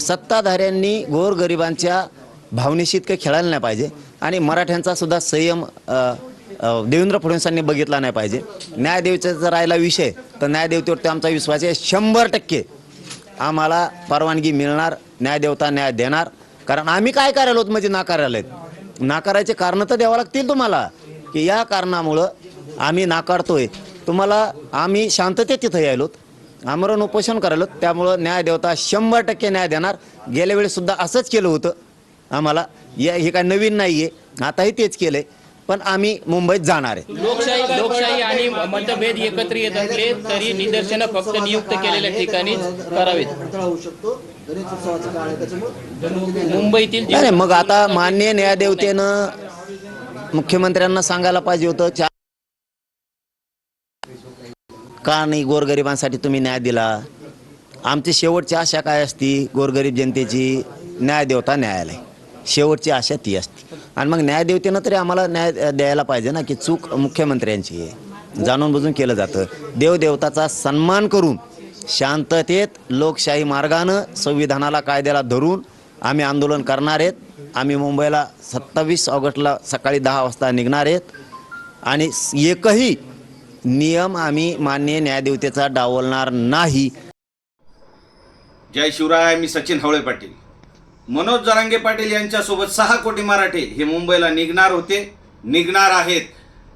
सत्ताधाऱ्यांनी गोरगरिबांच्या भावनेशी इतकं खेळायला नाही पाहिजे. आणि मराठ्यांचा सुद्धा संयम देवेंद्र फडणवीसांनी बघितला नाही पाहिजे. न्यायदेवचा जर राहिला विषय तर न्यायदेवतेवरती आमचा विश्वास आहे शंभर टक्के आम्हाला परवानगी मिळणार न्यायदेवता न्याय देणार. कारण आम्ही काय करायला होत म्हणजे नाकारायला आहेत नाकारायचे कारणं तर द्यावं लागतील तुम्हाला. की या कारणामुळं आम्ही नाकारतोय. तुम्हाला आम्ही शांततेत तिथं यायलोत. आमरण उपोषण करायलो त्यामुळं न्यायदेवता शंभर टक्के न्याय देणार. गेल्या वेळेस सुद्धा असंच केलं होतं आम्हाला. या हे काय नवीन नाही आहे आताही तेच केलंय. पण आम्ही मुंबईत जाणार आहे. लोकशाही लोकशाही आणि मतभेद एकत्र येत असले तरी निदर्शनं फक्त नियुक्त केलेल्या ठिकाणीच करावीत. मुंबईतील मग आता मान्य न्यायदेवतेनं मुख्यमंत्र्यांना सांगायला पाहिजे होतं. का नाही गोरगरिबांसाठी तुम्ही न्याय दिला? आमची शेवटची आशा काय असती? गोरगरीब जनतेची न्यायदेवता न्यायालय. शेवटची आशा ती असते. आणि मग न्यायदेवतेनं तरी आम्हाला न्याय द्यायला पाहिजे ना की चूक मुख्यमंत्र्यांची आहे. जाणून बुजून केलं जातं. देवदेवताचा सन्मान करून शांततेत लोकशाही मार्गानं संविधानाला कायद्याला धरून आम्ही आंदोलन करणार आहेत. आम्ही मुंबईला सत्तावीस ऑगस्टला सकाळी दहा वाजता निघणार आहेत. आणि एकही नियम आम्ही मान्य न्यायदेवतेचा डावलणार नाही. जय शिवराय मी सचिन हवळे पाटील. मनोज जरांगे पाटील यांच्यासोबत सहा कोटी मराठे हे मुंबईला निघणार होते. निघणार आहेत.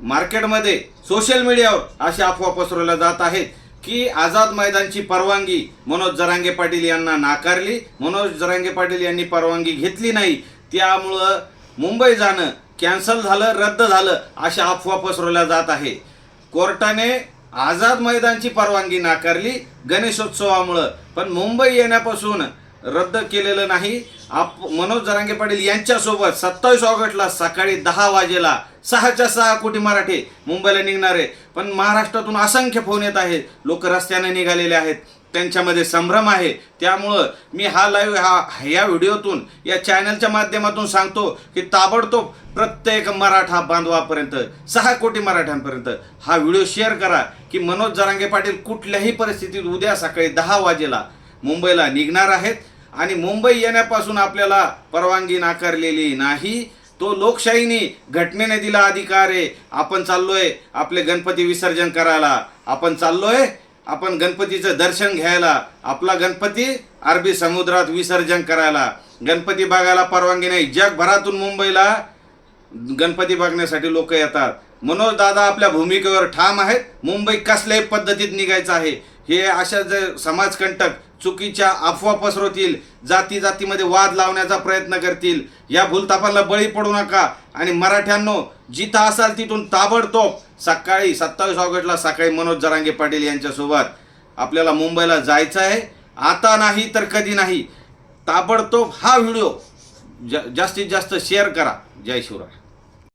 मार्केटमध्ये सोशल मीडियावर अशा अफवा पसरवल्या जात आहेत की आझाद मैदानची परवानगी मनोज जरांगे पाटील यांना नाकारली. मनोज जरांगे पाटील यांनी परवानगी घेतली नाही. त्यामुळं मुंबई जाणं कॅन्सल झालं रद्द झालं अशा अफवा पसरवल्या जात आहे. कोर्टाने आझाद मैदानची परवानगी नाकारली गणेशोत्सवामुळं. पण मुंबई येण्यापासून रद्द केलेलं नाही. आप मनोज जरांगे पाटील यांच्यासोबत सत्तावीस ऑगस्टला सकाळी दहा वाजेला सहाच्या सहा कोटी मराठी मुंबईला निघणार आहे पण महाराष्ट्रातून असंख्य फोन येत आहेत. लोक रस्त्याने निघालेले आहेत. त्यांच्यामध्ये संभ्रम आहे. त्यामुळं मी हा लाईव्ह हा या व्हिडिओतून या चॅनलच्या माध्यमातून सांगतो की ताबडतोब प्रत्येक मराठा बांधवापर्यंत सहा कोटी मराठ्यांपर्यंत हा व्हिडिओ शेअर करा की मनोज जरांगे पाटील कुठल्याही परिस्थितीत उद्या सकाळी दहा वाजेला मुंबईला निघणार आहेत. आणि मुंबई येण्यापासून आपल्याला परवानगी नाकारलेली नाही. तो लोकशाहीने घटनेने दिला अधिकार आहे. आपण चाललोय आपले गणपती विसर्जन करायला. आपण चाललोय आपण गणपतीचं दर्शन घ्यायला. आपला गणपती अरबी समुद्रात विसर्जन करायला. गणपती बघायला परवानगी नाही. जगभरातून मुंबईला गणपती बघण्यासाठी लोक येतात. मनोज दादा आपल्या भूमिकेवर ठाम आहेत. मुंबई कसल्याही पद्धतीत निघायचं आहे. हे अशा जे समाजकंटक चुकीच्या अफवा पसरवतील जाती जातीमध्ये वाद लावण्याचा प्रयत्न करतील. या भूलतापाला बळी पडू नका. आणि मराठ्यांनो जिथं असाल तिथून ताबडतोब सकाळी सत्तावीस ऑगस्टला सकाळी मनोज जरांगे पाटील यांच्यासोबत आपल्याला मुंबईला जायचं आहे. आता नाही तर कधी नाही. ताबडतोब हा व्हिडिओ जा जास्तीत जास्त शेअर करा. जय शिवराय.